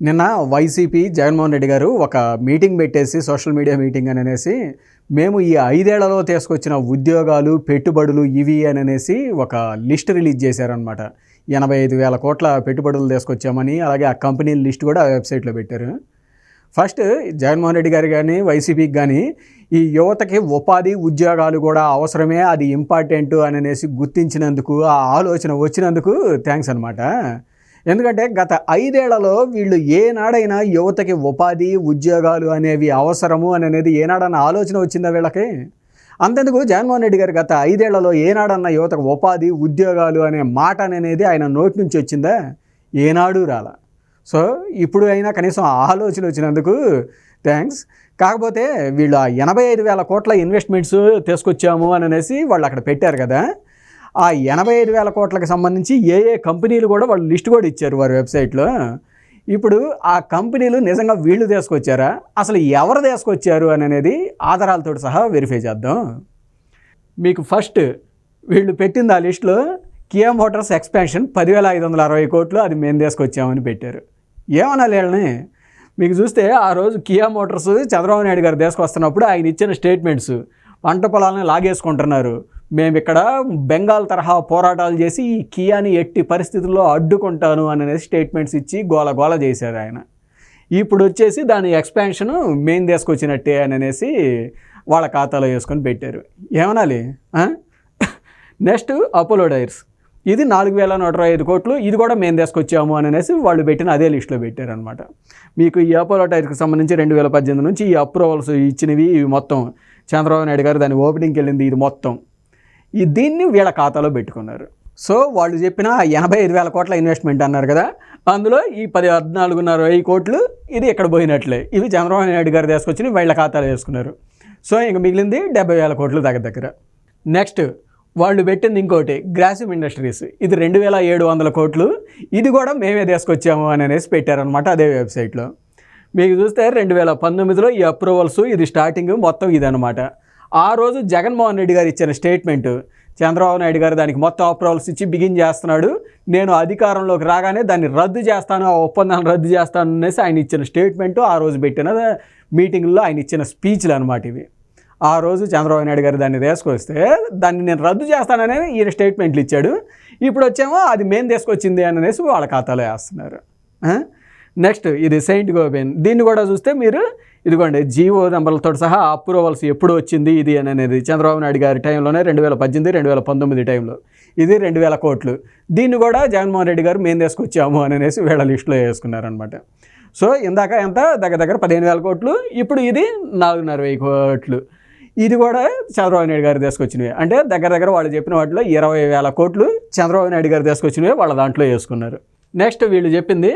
నిన్న వైసీపీ జగన్మోహన్ రెడ్డి గారు ఒక మీటింగ్ పెట్టేసి సోషల్ మీడియా మీటింగ్ అని అనేసి మేము ఈ ఐదేళ్ళలో తీసుకొచ్చిన ఉద్యోగాలు పెట్టుబడులు ఇవి అని అనేసి ఒక లిస్ట్ రిలీజ్ చేశారనమాట ఎనభై ఐదు వేల కోట్ల పెట్టుబడులు తీసుకొచ్చామని అలాగే ఆ కంపెనీల లిస్ట్ కూడా ఆ వెబ్సైట్లో పెట్టారు. ఫస్ట్ జగన్మోహన్ రెడ్డి గారు కానీ వైసీపీకి కానీ ఈ యువతకి ఉపాధి ఉద్యోగాలు కూడా అవసరమే అది ఇంపార్టెంట్ అని అనేసి గుర్తించినందుకు ఆ ఆలోచన వచ్చినందుకు థ్యాంక్స్ అనమాట ఎందుకంటే గత ఐదేళ్ళలో వీళ్ళు ఏనాడైనా యువతకి ఉపాధి ఉద్యోగాలు అనేవి అవసరము అని అనేది ఏనాడన్న ఆలోచన వచ్చిందా వీళ్ళకి? అంతెందుకు జగన్మోహన్ రెడ్డి గారు గత ఐదేళ్ళలో ఏనాడన్న యువతకు ఉపాధి ఉద్యోగాలు అనే మాట అనేది ఆయన నోటి నుంచి వచ్చిందా? ఏనాడు రాలా. సో ఇప్పుడు అయినా కనీసం ఆలోచన వచ్చినందుకు థ్యాంక్స్. కాకపోతే వీళ్ళు ఆ ఎనభై ఐదు వేల కోట్ల ఇన్వెస్ట్మెంట్స్ తీసుకొచ్చాము అని అనేసి వాళ్ళు అక్కడ పెట్టారు కదా. ఆ ఎనభై ఐదు వేల కోట్లకు సంబంధించి ఏ ఏ కంపెనీలు కూడా వాళ్ళు లిస్ట్ కూడా ఇచ్చారు వారి వెబ్సైట్లో. ఇప్పుడు ఆ కంపెనీలు నిజంగా వీళ్ళు తీసుకొచ్చారా? అసలు ఎవరు తీసుకొచ్చారు అని అనేది ఆధారాలతో సహా వెరిఫై చేద్దాం. మీకు ఫస్ట్ వీళ్ళు పెట్టింది ఆ లిస్టులో కియా మోటార్స్ ఎక్స్పాన్షన్ పదివేల ఐదు వందల అరవై కోట్లు అది మేము తీసుకొచ్చామని పెట్టారు. ఏమనాలి వీళ్ళని మీకు చూస్తే ఆ రోజు కియా మోటార్స్ చంద్రబాబు నాయుడు గారు తీసుకొస్తున్నప్పుడు ఆయన ఇచ్చిన స్టేట్మెంట్స్. పంట పొలాలను లాగేసుకుంటున్నారు. మేము ఇక్కడ బెంగాల్ తరహా పోరాటాలు చేసి ఈ కియాని ఎట్టి పరిస్థితుల్లో అడ్డుకుంటాను అనేది స్టేట్మెంట్స్ ఇచ్చి గోల గోల చేశారు ఆయన. ఇప్పుడు వచ్చేసి దాని ఎక్స్పాన్షను మెయిన్ తీసుకొచ్చినట్టే అని అనేసి వాళ్ళ ఖాతాలో వేసుకొని పెట్టారు. ఏమనాలి? నెక్స్ట్ అపోలో డైర్స్ ఇది నాలుగు వేల నూట ఇరవై ఐదు కోట్లు ఇది కూడా మేము తీసుకొచ్చాము అని అనేసి వాళ్ళు పెట్టిన అదే లిస్టులో పెట్టారనమాట మీకు ఈ అపోలో టైర్కి సంబంధించి రెండు వేల పద్దెనిమిది నుంచి ఈ అప్రూవల్స్ ఇచ్చినవి ఇవి మొత్తం. చంద్రబాబు నాయుడు గారు దాని ఓపెనింగ్కి వెళ్ళింది ఇది మొత్తం. ఈ దీన్ని వీళ్ళ ఖాతాలో పెట్టుకున్నారు. సో వాళ్ళు చెప్పిన ఎనభై ఐదు వేల కోట్ల ఇన్వెస్ట్మెంట్ అన్నారు కదా అందులో ఈ పది పద్నాలుగున్నర వెయ్యి కోట్లు ఇది ఇక్కడ పోయినట్లే. ఇవి చంద్రబాబు నాయుడు గారు తీసుకొచ్చి వీళ్ళ ఖాతాలో వేసుకున్నారు. సో ఇంక మిగిలింది డెబ్బై వేల కోట్లు దగ్గర దగ్గర. నెక్స్ట్ వాళ్ళు పెట్టింది ఇంకోటి గ్రాసిమ్ ఇండస్ట్రీస్. ఇది రెండు వేల ఏడు వందల కోట్లు. ఇది కూడా మేమే తీసుకొచ్చాము అని అనేసి పెట్టారనమాట అదే వెబ్సైట్లో. మీకు చూస్తే రెండు వేల పంతొమ్మిదిలో ఈ అప్రూవల్స్ ఇది స్టార్టింగ్ మొత్తం ఇదనమాట ఆ రోజు జగన్మోహన్ రెడ్డి గారు ఇచ్చిన స్టేట్మెంట్ చంద్రబాబు నాయుడు గారు దానికి మొత్తం అప్రూవల్స్ ఇచ్చి బిగిన్ చేస్తున్నాడు. నేను అధికారంలోకి రాగానే దాన్ని రద్దు చేస్తాను ఆ ఒప్పందాన్ని రద్దు చేస్తాను అనేసి ఆయన ఇచ్చిన స్టేట్మెంటు ఆ రోజు పెట్టిన మీటింగ్లో ఆయన ఇచ్చిన స్పీచ్లు అనమాట ఇవి. ఆ రోజు చంద్రబాబు నాయుడు గారు దాన్ని తీసుకొస్తే దాన్ని నేను రద్దు చేస్తానని ఈయన స్టేట్మెంట్లు ఇచ్చాడు. ఇప్పుడు వచ్చేమో అది మేము తీసుకొచ్చింది అని అనేసి వాళ్ళ ఖాతాలో వేస్తున్నారు. నెక్స్ట్ ఇది సెయింట్ గోబెన్. దీన్ని కూడా చూస్తే మీరు ఇదిగోండి జీవో నెంబర్లతో సహా అప్రూవల్స్ ఎప్పుడు వచ్చింది ఇది అని అనేది చంద్రబాబు నాయుడు గారి టైంలోనే రెండు వేల పద్దెనిమిది రెండు వేల పంతొమ్మిది టైంలో. ఇది రెండు వేల కోట్లు. దీన్ని కూడా జగన్మోహన్ రెడ్డి గారు మేము తీసుకొచ్చాము అని అనేసి వీళ్ళ లిస్టులో వేసుకున్నారనమాట సో ఇందాక ఎంత? దగ్గర దగ్గర పదిహేను వేల కోట్లు. ఇప్పుడు ఇది నాలుగున్నర వెయ్యి కోట్లు. ఇది కూడా చంద్రబాబు నాయుడు గారు తీసుకొచ్చినవి. అంటే దగ్గర దగ్గర వాళ్ళు చెప్పిన వాటిలో ఇరవై వేల కోట్లు చంద్రబాబు నాయుడు గారు తీసుకొచ్చినవి వాళ్ళ దాంట్లో వేసుకున్నారు. నెక్స్ట్ వీళ్ళు చెప్పింది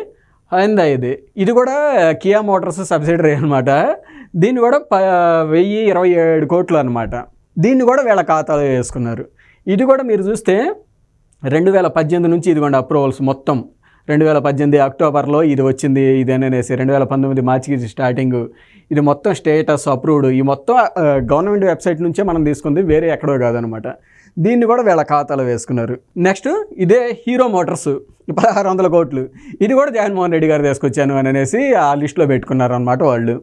అయిందా ఇది? ఇది కూడా కియా మోటార్స్ సబ్సిడరీ అనమాట దీన్ని కూడా ప వెయ్యి ఇరవై ఏడు కోట్లు అనమాట దీన్ని కూడా వీళ్ళ ఖాతాలో వేసుకున్నారు. ఇది కూడా మీరు చూస్తే రెండు వేల పద్దెనిమిది నుంచి ఇదిగోండి అప్రూవల్స్ మొత్తం. రెండు వేల పద్దెనిమిది అక్టోబర్లో ఇది వచ్చింది ఇది అని అనేసి. రెండు వేల పంతొమ్మిది మార్చికి స్టార్టింగ్ ఇది మొత్తం స్టేటస్ అప్రూవ్డ్ ఈ మొత్తం గవర్నమెంట్ వెబ్సైట్ నుంచే మనం తీసుకుంది వేరే ఎక్కడో కాదనమాట దీన్ని కూడా వీళ్ళ ఖాతాలో వేసుకున్నారు. నెక్స్ట్ ఇదే హీరో మోటార్స్ పదహారు వందల కోట్లు. ఇది కూడా జగన్మోహన్ రెడ్డి గారు తీసుకొచ్చాను అని అనేసి ఆ లిస్టులో పెట్టుకున్నారు అనమాట వాళ్ళు.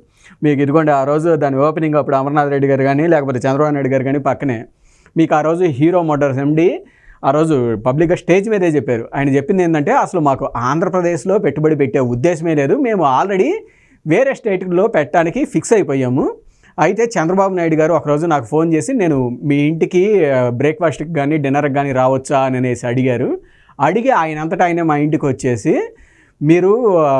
మీకు ఇదిగోండి ఆ రోజు దాని ఓపెనింగ్ అప్పుడు అమర్నాథ్ రెడ్డి గారు కానీ లేకపోతే చంద్రబాబు నాయుడు గారు కానీ పక్కనే. మీకు ఆ రోజు హీరో మోటార్స్ ఎండి ఆ రోజు పబ్లిక్గా స్టేజ్ మీదే చెప్పారు. ఆయన చెప్పింది ఏంటంటే అసలు మాకు ఆంధ్రప్రదేశ్లో పెట్టుబడి పెట్టే ఉద్దేశమే లేదు. మేము ఆల్రెడీ వేరే స్టేట్లో పెట్టడానికి ఫిక్స్ అయిపోయాము. అయితే చంద్రబాబు నాయుడు గారు ఒకరోజు నాకు ఫోన్ చేసి నేను మీ ఇంటికి బ్రేక్ఫాస్ట్కి కానీ డిన్నర్కి కానీ రావచ్చా? అని అనేసి అడిగారు. అడిగి ఆయన అంతటా ఆయన మా ఇంటికి వచ్చేసి మీరు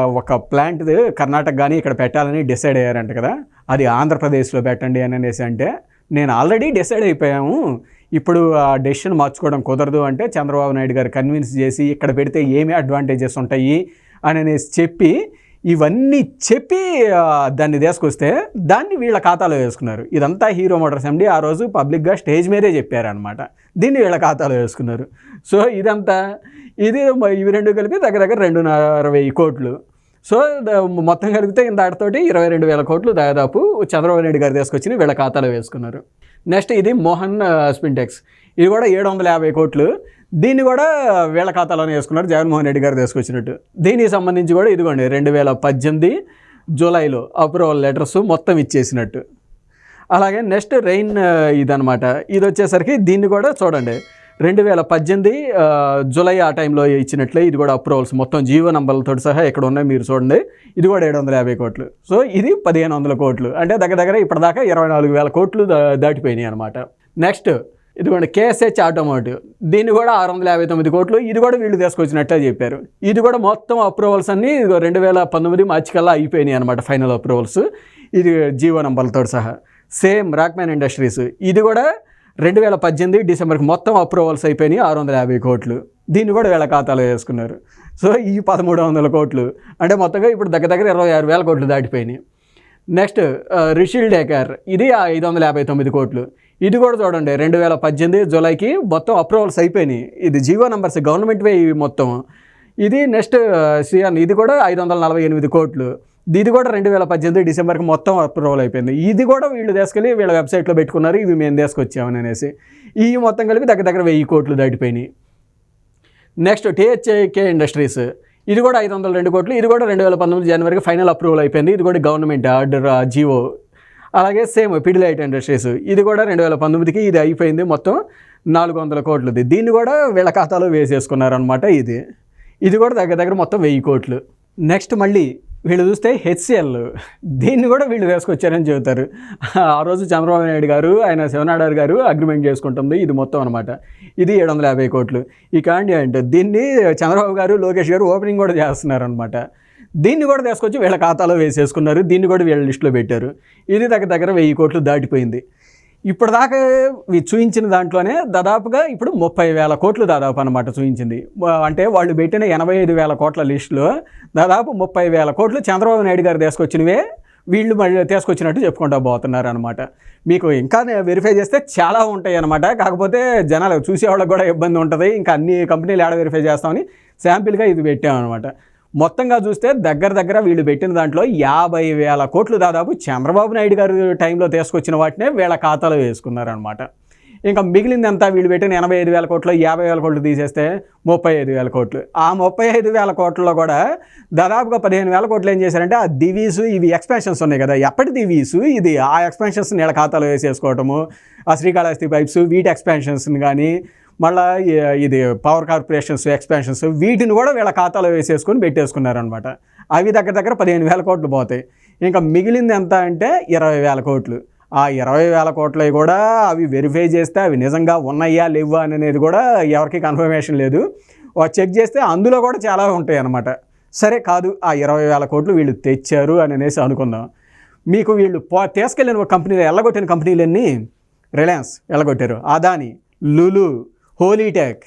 ఒక ప్లాంట్ కర్ణాటక కానీ ఇక్కడ పెట్టాలని డిసైడ్ అయ్యారంట కదా అది ఆంధ్రప్రదేశ్లో పెట్టండి అని అనేసి అంటే నేను ఆల్రెడీ డిసైడ్ అయిపోయాము. ఇప్పుడు ఆ డెసిషన్ మార్చుకోవడం కుదరదు అంటే చంద్రబాబు నాయుడు గారు కన్విన్స్ చేసి ఇక్కడ పెడితే ఏమి అడ్వాంటేజెస్ ఉంటాయి? అని అనేసి చెప్పి ఇవన్నీ చెప్పి దాన్ని తీసుకొస్తే దాన్ని వీళ్ళ ఖాతాలో వేసుకున్నారు. ఇదంతా హీరో మోటార్స్ ఎండి ఆ రోజు పబ్లిక్గా స్టేజ్ మీదే చెప్పారనమాట దీన్ని వీళ్ళ ఖాతాలో వేసుకున్నారు. సో ఇదంతా ఇది ఇవి రెండు కలిపి దగ్గర దగ్గర రెండున్నర వెయ్యి కోట్లు. సో మొత్తం కలిపితే దాటితోటి ఇరవై రెండు వేల కోట్లు దాదాపు చంద్రబాబు నాయుడు గారు తీసుకొచ్చి వీళ్ళ ఖాతాలో వేసుకున్నారు. నెక్స్ట్ ఇది మోహన్ స్పింటెక్స్. స్పిన్టెక్స్ ఇది కూడా ఏడు వందల యాభై కోట్లు. దీన్ని కూడా వీళ్ళ ఖాతాలోనే వేసుకున్నారు. జగన్మోహన్ రెడ్డి గారు తీసుకొచ్చినట్టు. దీనికి సంబంధించి కూడా ఇదిగోండి రెండు వేల పద్దెనిమిది జూలైలో అప్రూవల్ లెటర్స్ మొత్తం ఇచ్చేసినట్టు. అలాగే నెక్స్ట్ రెయిన్ ఇదనమాట ఇది వచ్చేసరికి దీన్ని కూడా చూడండి రెండు వేల పద్దెనిమిది జూలై ఆ టైంలో ఇచ్చినట్లే ఇది కూడా అప్రూవల్స్. మొత్తం జీవో నంబర్లతో సహా ఇక్కడ ఉన్నాయి మీరు చూడండి. ఇది కూడా ఏడు వందల యాభై కోట్లు. సో ఇది పదిహేను వందల కోట్లు. అంటే దగ్గర దగ్గర ఇప్పటిదాకా ఇరవై నాలుగు వేల కోట్లు దా- దాటిపోయినాయి అనమాట నెక్స్ట్ ఇదిగోండి కేఎస్హెచ్ ఆటోమోటివ్. దీన్ని కూడా ఆరు వందల యాభై తొమ్మిది కోట్లు. ఇది కూడా వీళ్ళు తీసుకొచ్చినట్టే చెప్పారు. ఇది కూడా మొత్తం అప్రూవల్స్ అన్నీ ఇదిగో రెండు వేల పంతొమ్మిది మార్చి కల్లా అయిపోయినాయి అనమాట ఫైనల్ అప్రూవల్స్ ఇది జీవో నంబర్లతో సహా. సేమ్ రాక్మ్యాన్ ఇండస్ట్రీస్ ఇది కూడా రెండు వేల పద్దెనిమిది డిసెంబర్కి మొత్తం అప్రూవల్స్ అయిపోయినాయి ఆరు వందల యాభై కోట్లు. దీన్ని కూడా వీళ్ళ ఖాతాలో వేసుకున్నారు. సో ఈ పదమూడు వందల కోట్లు. అంటే మొత్తంగా ఇప్పుడు దగ్గర దగ్గర ఇరవై ఆరు వేల కోట్లు దాటిపోయినాయి. నెక్స్ట్ రిషిల్ డేకర్ ఇది ఐదు వందల యాభై తొమ్మిది కోట్లు. ఇది కూడా చూడండి రెండు వేల పద్దెనిమిది జూలైకి మొత్తం అప్రూవల్స్ అయిపోయినాయి. ఇది జీవో నెంబర్స్ గవర్నమెంట్ వే ఇవి మొత్తం. ఇది నెక్స్ట్ సిఎన్ ఇది కూడా ఐదు వందల నలభై ఎనిమిది కోట్లు. ఇది కూడా రెండు వేల పద్దెనిమిది డిసెంబర్కి మొత్తం అప్రూవల్ అయిపోయింది. ఇది కూడా వీళ్ళు తీసుకెళ్ళి వీళ్ళ వెబ్సైట్లో పెట్టుకున్నారు ఇవి మేము తీసుకొచ్చామని అనేసి. ఈ మొత్తం కలిపి దగ్గర దగ్గర వెయ్యి కోట్లు దాటిపోయినాయి. Next THK industries. ఇది కూడా ఐదు వందల రెండు కోట్లు ఇది కూడా రెండు వేల పంతొమ్మిది జనవరికి ఫైనల్ అప్రూవల్ అయిపోయింది. ఇది కూడా గవర్నమెంట్ ఆర్డర్ జీవో అలాగే సేమ్ పిడిలైట్ ఇండస్ట్రీస్ ఇది కూడా రెండు వేల పంతొమ్మిదికి ఇది అయిపోయింది మొత్తం నాలుగు వందల కోట్లది. దీన్ని కూడా వీళ్ళ ఖాతాలో వేసేసుకున్నారనమాట ఇది. ఇది కూడా దగ్గర దగ్గర మొత్తం వెయ్యి కోట్లు. నెక్స్ట్ మళ్ళీ వీళ్ళు చూస్తే హెచ్సిఎల్. దీన్ని కూడా వీళ్ళు వేసుకొచ్చారని చెబుతారు. ఆ రోజు చంద్రబాబు నాయుడు గారు ఆయన శివనాడారు గారు అగ్రిమెంట్ చేసుకుంటుంది. ఇది మొత్తం అనమాట ఇది ఏడు వందల యాభై కోట్లు. ఈ కాండి అంటే దీన్ని చంద్రబాబు గారు లోకేష్ గారు ఓపెనింగ్ కూడా చేస్తున్నారు అనమాట దీన్ని కూడా తీసుకొచ్చి వీళ్ళ ఖాతాలో వేసేసుకున్నారు. దీన్ని కూడా వీళ్ళ లిస్టులో పెట్టారు. ఇది దగ్గర దగ్గర వెయ్యి కోట్లు దాటిపోయింది. ఇప్పటిదాకా దాకా చూపించిన దాంట్లోనే దాదాపుగా ఇప్పుడు ముప్పై వేల కోట్లు దాదాపు అనమాట చూపించింది అంటే వాళ్ళు పెట్టిన ఎనభై ఐదు వేల కోట్ల లిస్టులో దాదాపు ముప్పై వేల కోట్లు చంద్రబాబు నాయుడు గారు తీసుకొచ్చినవే వీళ్ళు మళ్ళీ తీసుకొచ్చినట్టు చెప్పుకుంటూ పోతున్నారు అనమాట మీకు ఇంకా వెరిఫై చేస్తే చాలా ఉంటాయి అనమాట కాకపోతే జనాలు చూసేవాళ్ళకి కూడా ఇబ్బంది ఉంటుంది. ఇంకా అన్ని కంపెనీలు ఏడ వెరిఫై చేస్తామని శాంపిల్గా ఇది పెట్టామన్నమాట. మొత్తంగా చూస్తే దగ్గర దగ్గర వీళ్ళు పెట్టిన దాంట్లో యాభై వేల కోట్లు దాదాపు చంద్రబాబు నాయుడు గారు టైంలో తీసుకొచ్చిన వాటినే వీళ్ళ ఖాతాలో వేసుకున్నారనమాట ఇంకా మిగిలిందంతా వీళ్ళు పెట్టిన ఎనభై ఐదు వేల కోట్లు యాభై వేల కోట్లు తీసేస్తే ముప్పై ఐదు వేల కోట్లు. ఆ ముప్పై ఐదు వేల కోట్లలో కూడా దాదాపుగా పదిహేను వేల కోట్లు ఏం చేశారంటే ఆ దివీసు ఇవి ఎక్స్పెన్షన్స్ ఉన్నాయి కదా ఎప్పటి దివీసు ఇది? ఆ ఎక్స్పెన్షన్స్ నీళ్ళ ఖాతాలో వేసేసుకోవటము ఆ శ్రీకాళహస్తి పైప్స్ వీటి ఎక్స్పెన్షన్స్ని కానీ మళ్ళీ ఇది పవర్ కార్పొరేషన్స్ ఎక్స్పాన్షన్స్ వీటిని కూడా వీళ్ళ ఖాతాలో వేసేసుకొని పెట్టేసుకున్నారనమాట అవి దగ్గర దగ్గర పదిహేను వేల కోట్లు పోతాయి. ఇంకా మిగిలింది ఎంత అంటే ఇరవై వేల కోట్లు. ఆ ఇరవై వేల కోట్లు కూడా అవి వెరిఫై చేస్తే అవి నిజంగా ఉన్నాయా లేవా అనేది కూడా ఎవరికి కన్ఫర్మేషన్ లేదు. వా- చెక్ చేస్తే అందులో కూడా చాలా ఉంటాయి అన్నమాట. సరే కాదు ఆ ఇరవై వేల కోట్లు వీళ్ళు తెచ్చారు అని అనేసి అనుకుందాం. మీకు వీళ్ళు పో తీసుకెళ్ళిన ఒక కంపెనీలు ఎల్లగొట్టిన కంపెనీలన్నీ రిలయన్స్ ఎల్లగొట్టారు. అదాని లులు హోలీటెక్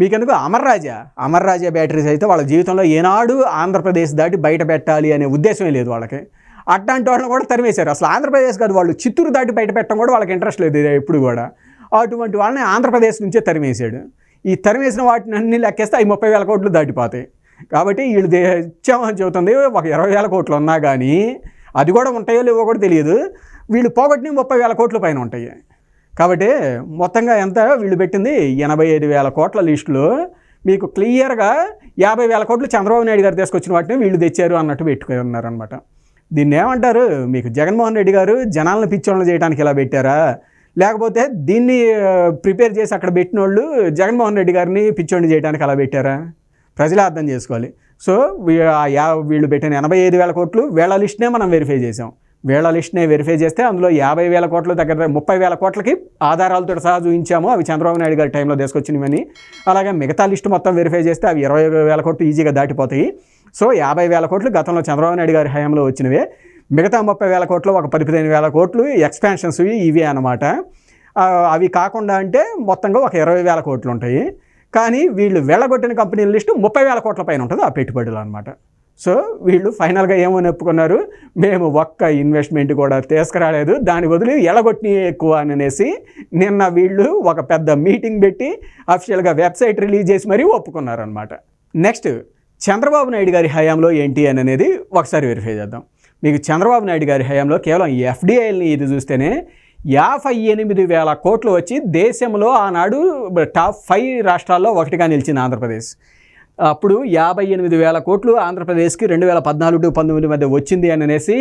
మీకెందుకు? ఎందుకు అమర్రాజా అమర్రాజా బ్యాటరీస్ అయితే వాళ్ళ జీవితంలో ఏనాడు ఆంధ్రప్రదేశ్ దాటి బయట పెట్టాలి అనే ఉద్దేశమే లేదు వాళ్ళకి. అట్లాంటి వాళ్ళని కూడా తరిమేశారు. అసలు ఆంధ్రప్రదేశ్ కాదు వాళ్ళు చిత్తూరు దాటి బయట పెట్టడం కూడా వాళ్ళకి ఇంట్రెస్ట్ లేదు ఎప్పుడు కూడా. అటువంటి వాళ్ళని ఆంధ్రప్రదేశ్ నుంచే తరిమేశాడు. ఈ తరిమేసిన వాటిని అన్ని లెక్కేస్తే అవి ముప్పై వేల కోట్లు దాటిపోతాయి. కాబట్టి వీళ్ళు ఇచ్చామని చెబుతుంది ఒక ఇరవై వేల కోట్లు ఉన్నా కానీ అది కూడా ఉంటాయో లేవో కూడా తెలియదు. వీళ్ళు పోగొట్టిన ముప్పై వేల కోట్ల పైన ఉంటాయి. కాబట్టి మొత్తంగా ఎంత? వీళ్ళు పెట్టింది ఎనభై ఐదు వేల కోట్ల లిస్టులో. మీకు క్లియర్గా యాభై వేల కోట్లు చంద్రబాబు నాయుడు గారు తీసుకొచ్చిన వాటిని వీళ్ళు తెచ్చారు అన్నట్టు పెట్టుకున్నారనమాట దీన్ని ఏమంటారు? మీకు జగన్మోహన్ రెడ్డి గారు జనాలను పిచ్చోళ్ళు చేయడానికి ఇలా పెట్టారా? లేకపోతే దీన్ని ప్రిపేర్ చేసి అక్కడ పెట్టిన వాళ్ళు జగన్మోహన్ రెడ్డి గారిని పిచ్చోడిని చేయడానికి అలా పెట్టారా? ప్రజలే అర్థం చేసుకోవాలి. సో వీ- ఆ వీళ్ళు పెట్టిన ఎనభై ఐదు వేల కోట్లు వేళ లిస్ట్నే మనం వెరిఫై చేసాం వీళ్ళ లిస్ట్నే వెరిఫై చేస్తే అందులో యాభై వేల కోట్ల దగ్గర ముప్పై వేల కోట్లకి ఆధారాలతో సహా చూపించాము అవి చంద్రబాబు నాయుడు గారి టైంలో తీసుకొచ్చినవని అలాగే మిగతా లిస్ట్ మొత్తం వెరిఫై చేస్తే అవి ఇరవై వేల కోట్లు ఈజీగా దాటిపోతాయి. సో యాభై వేల కోట్లు గతంలో చంద్రబాబు నాయుడు గారి హయాంలో వచ్చినవే. మిగతా ముప్పై వేల కోట్లు ఒక పది పదిహేను వేల కోట్లు ఎక్స్పాన్షన్స్ ఇవే అనమాట అవి కాకుండా అంటే మొత్తంగా ఒక ఇరవై వేల కోట్లు ఉంటాయి. కానీ వీళ్ళు వెళ్ళగొట్టిన కంపెనీల లిస్టు ముప్పై వేల కోట్ల పైన ఉంటుంది ఆ పెట్టుబడులు అనమాట సో వీళ్ళు ఫైనల్గా ఏమని ఒప్పుకున్నారు మేము ఒక్క ఇన్వెస్ట్మెంట్ కూడా తీసుకురాలేదు. దాని వదిలి ఎలగొట్టి ఎక్కువ అని అనేసి నిన్న వీళ్ళు ఒక పెద్ద మీటింగ్ పెట్టి అఫీషియల్గా వెబ్సైట్ రిలీజ్ చేసి మరీ ఒప్పుకున్నారనమాట నెక్స్ట్ చంద్రబాబు నాయుడు గారి హయాంలో ఏంటి అని అనేది ఒకసారి వెరిఫై చేద్దాం. మీకు చంద్రబాబు నాయుడు గారి హయాంలో కేవలం ఎఫ్డిఐని ఇది చూస్తేనే యాభై ఎనిమిది వేల కోట్లు వచ్చి దేశంలో ఆనాడు టాప్ ఫైవ్ రాష్ట్రాల్లో ఒకటిగా నిలిచింది ఆంధ్రప్రదేశ్. అప్పుడు యాభై ఎనిమిది వేల కోట్లు ఆంధ్రప్రదేశ్కి రెండు వేల పద్నాలుగు టు పంతొమ్మిది మధ్య వచ్చింది అని అనేసి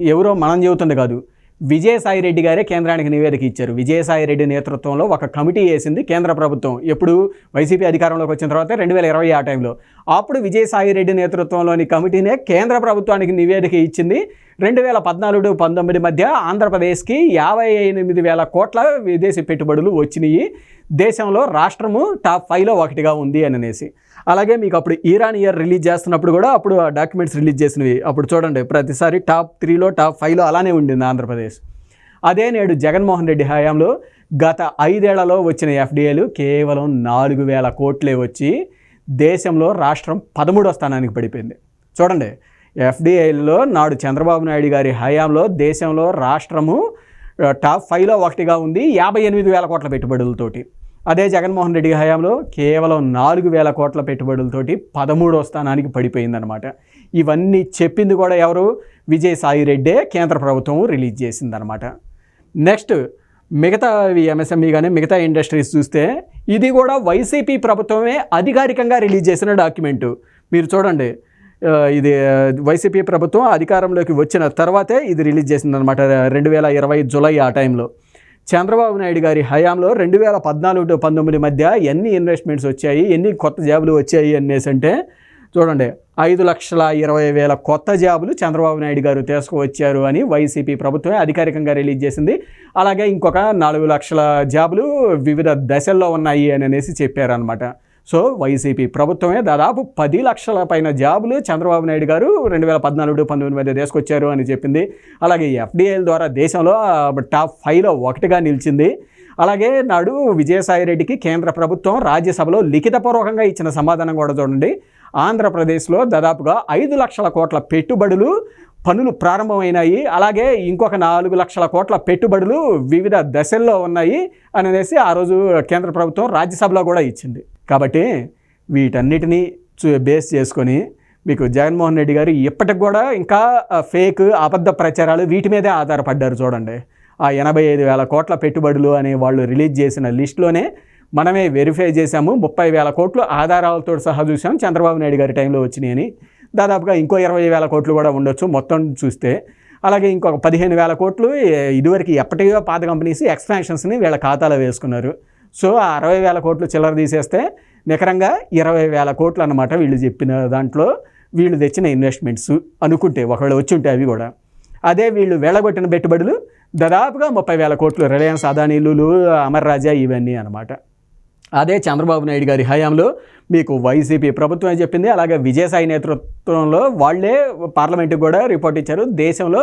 ఎవరో మనం చెబుతుంది కాదు. విజయసాయి రెడ్డి గారే కేంద్రానికి నివేదిక ఇచ్చారు. విజయసాయి రెడ్డి నేతృత్వంలో ఒక కమిటీ వేసింది కేంద్ర ప్రభుత్వం. ఎప్పుడు? వైసీపీ అధికారంలోకి వచ్చిన తర్వాత రెండు వేల ఇరవై ఆ టైంలో. అప్పుడు విజయసాయి రెడ్డి నేతృత్వంలోని కమిటీనే కేంద్ర ప్రభుత్వానికి నివేదిక ఇచ్చింది. రెండు వేల పద్నాలుగు పంతొమ్మిది మధ్య ఆంధ్రప్రదేశ్కి యాభై ఎనిమిది వేల కోట్ల విదేశీ పెట్టుబడులు వచ్చినాయి. దేశంలో రాష్ట్రము టాప్ ఫైవ్లో ఒకటిగా ఉంది అని అనేసి. అలాగే మీకు అప్పుడు ఈరాన్ ఇయర్ రిలీజ్ చేస్తున్నప్పుడు కూడా అప్పుడు ఆ డాక్యుమెంట్స్ రిలీజ్ చేసినవి. అప్పుడు చూడండి ప్రతిసారి టాప్ త్రీలో టాప్ ఫైవ్లో అలానే ఉండింది ఆంధ్రప్రదేశ్. అదే నేడు జగన్మోహన్ రెడ్డి హయాంలో గత ఐదేళ్ళలో వచ్చిన ఎఫ్డిఏలు కేవలం నాలుగు వేల కోట్లే వచ్చి దేశంలో రాష్ట్రం పదమూడో స్థానానికి పడిపోయింది. చూడండి ఎఫ్డిఐలో నాడు చంద్రబాబు నాయుడు గారి హయాంలో దేశంలో రాష్ట్రము టాప్ ఫైవ్లో ఒకటిగా ఉంది యాభై ఎనిమిది వేల కోట్ల పెట్టుబడులతోటి. అదే జగన్మోహన్ రెడ్డి హయాంలో కేవలం నాలుగు వేల కోట్ల పెట్టుబడులతోటి పదమూడో స్థానానికి పడిపోయిందనమాట ఇవన్నీ చెప్పింది కూడా ఎవరు? విజయసాయి రెడ్డే కేంద్ర ప్రభుత్వం రిలీజ్ చేసిందనమాట నెక్స్ట్ మిగతా ఎంఎస్ఎంఈ కానీ మిగతా ఇండస్ట్రీస్ చూస్తే ఇది కూడా వైసీపీ ప్రభుత్వమే అధికారికంగా రిలీజ్ చేసిన డాక్యుమెంటు. మీరు చూడండి ఇది వైసీపీ ప్రభుత్వం అధికారంలోకి వచ్చిన తర్వాతే ఇది రిలీజ్ చేసిందనమాట రెండు వేల ఇరవై జులై ఆ టైంలో. చంద్రబాబు నాయుడు గారి హయాంలో రెండు వేల పద్నాలుగు టు పంతొమ్మిది మధ్య ఎన్ని ఇన్వెస్ట్మెంట్స్ వచ్చాయి ఎన్ని కొత్త జాబులు వచ్చాయి అనేసి అంటే చూడండి ఐదు లక్షల ఇరవై వేల కొత్త జాబులు చంద్రబాబు నాయుడు గారు తీసుకువచ్చారు అని వైసీపీ ప్రభుత్వమే అధికారికంగా రిలీజ్ చేసింది. అలాగే ఇంకొక నాలుగు లక్షల జాబులు వివిధ దశల్లో ఉన్నాయి అని అనేసి చెప్పారనమాట సో వైసీపీ ప్రభుత్వమే దాదాపు పది లక్షల పైన జాబులు చంద్రబాబు నాయుడు గారు రెండు వేల పద్నాలుగు పంతొమ్మిది మధ్య తీసుకొచ్చారు అని చెప్పింది. అలాగే ఎఫ్డిఐల ద్వారా దేశంలో టాప్ ఫైవ్లో ఒకటిగా నిలిచింది. అలాగే నాడు విజయసాయి రెడ్డికి కేంద్ర ప్రభుత్వం రాజ్యసభలో లిఖితపూర్వకంగా ఇచ్చిన సమాధానం కూడా చూడండి. ఆంధ్రప్రదేశ్లో దాదాపుగా ఐదు లక్షల కోట్ల పెట్టుబడులు పనులు ప్రారంభమైనాయి. అలాగే ఇంకొక నాలుగు లక్షల కోట్ల పెట్టుబడులు వివిధ దశల్లో ఉన్నాయి అని అనేసి ఆ రోజు కేంద్ర ప్రభుత్వం రాజ్యసభలో కూడా ఇచ్చింది. కాబట్టి వీటన్నిటినీ చూ- బేస్ చేసుకొని మీకు జగన్మోహన్ రెడ్డి గారు ఇప్పటికి కూడా ఇంకా ఫేక్ అబద్ధ ప్రచారాలు వీటి మీదే ఆధారపడ్డారు చూడండి. ఆ ఎనభై ఐదు వేల కోట్ల పెట్టుబడులు అనే వాళ్ళు రిలీజ్ చేసిన లిస్టులోనే మనమే వెరిఫై చేశాము. ముప్పై వేల కోట్లు ఆధారాలతో సహా చూసాం చంద్రబాబు నాయుడు గారి టైంలో వచ్చినాయని దాదాపుగా ఇంకో ఇరవై వేల కోట్లు కూడా ఉండొచ్చు మొత్తం చూస్తే. అలాగే ఇంకొక పదిహేను వేల కోట్లు ఇదివరకు ఎప్పటికో పాత కంపెనీస్ ఎక్స్పాన్షన్స్ని వీళ్ళ ఖాతాలో వేసుకున్నారు. సో ఆ అరవై వేల కోట్లు చిల్లర తీసేస్తే నికరంగా ఇరవై వేల కోట్లు అన్నమాట వీళ్ళు చెప్పిన దాంట్లో వీళ్ళు తెచ్చిన ఇన్వెస్ట్మెంట్స్ అనుకుంటే ఒకవేళ వచ్చి ఉంటే అవి కూడా. అదే వీళ్ళు వెళ్ళగొట్టిన పెట్టుబడులు దాదాపుగా ముప్పై వేల కోట్లు రిలయన్స్ అదానీలు అమర్ రాజా ఇవన్నీ అనమాట అదే చంద్రబాబు నాయుడు గారి హయాంలో మీకు వైసీపీ ప్రభుత్వమే చెప్పింది. అలాగే విజయసాయి నేతృత్వంలో వాళ్ళే పార్లమెంటుకు కూడా రిపోర్ట్ ఇచ్చారు. దేశంలో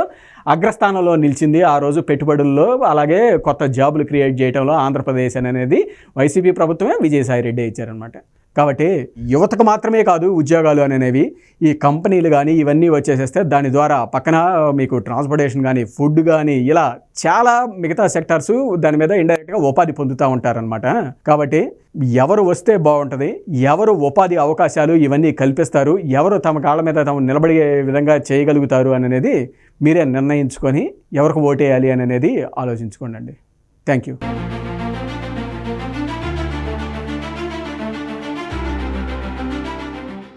అగ్రస్థానంలో నిలిచింది ఆ రోజు పెట్టుబడుల్లో అలాగే కొత్త జాబులు క్రియేట్ చేయడంలో ఆంధ్రప్రదేశ్ అనేది వైసీపీ ప్రభుత్వమే విజయసాయి రెడ్డి ఇచ్చారనమాట కాబట్టి యువతకు మాత్రమే కాదు ఉద్యోగాలు అనేవి ఈ కంపెనీలు కానీ ఇవన్నీ వచ్చేసేస్తే దాని ద్వారా పక్కన మీకు ట్రాన్స్పోర్టేషన్ కానీ ఫుడ్ కానీ ఇలా చాలా మిగతా సెక్టార్స్ దాని మీద ఇండైరెక్ట్గా ఉపాధి పొందుతూ ఉంటారనమాట కాబట్టి ఎవరు వస్తే బాగుంటుంది ఎవరు ఉపాధి అవకాశాలు ఇవన్నీ కల్పిస్తారు ఎవరు తమ కాళ్ళ మీద తాము నిలబడే విధంగా చేయగలుగుతారు అనేది మీరే నిర్ణయించుకొని ఎవరికి ఓటేయాలి అనేది ఆలోచించుకోండి thank you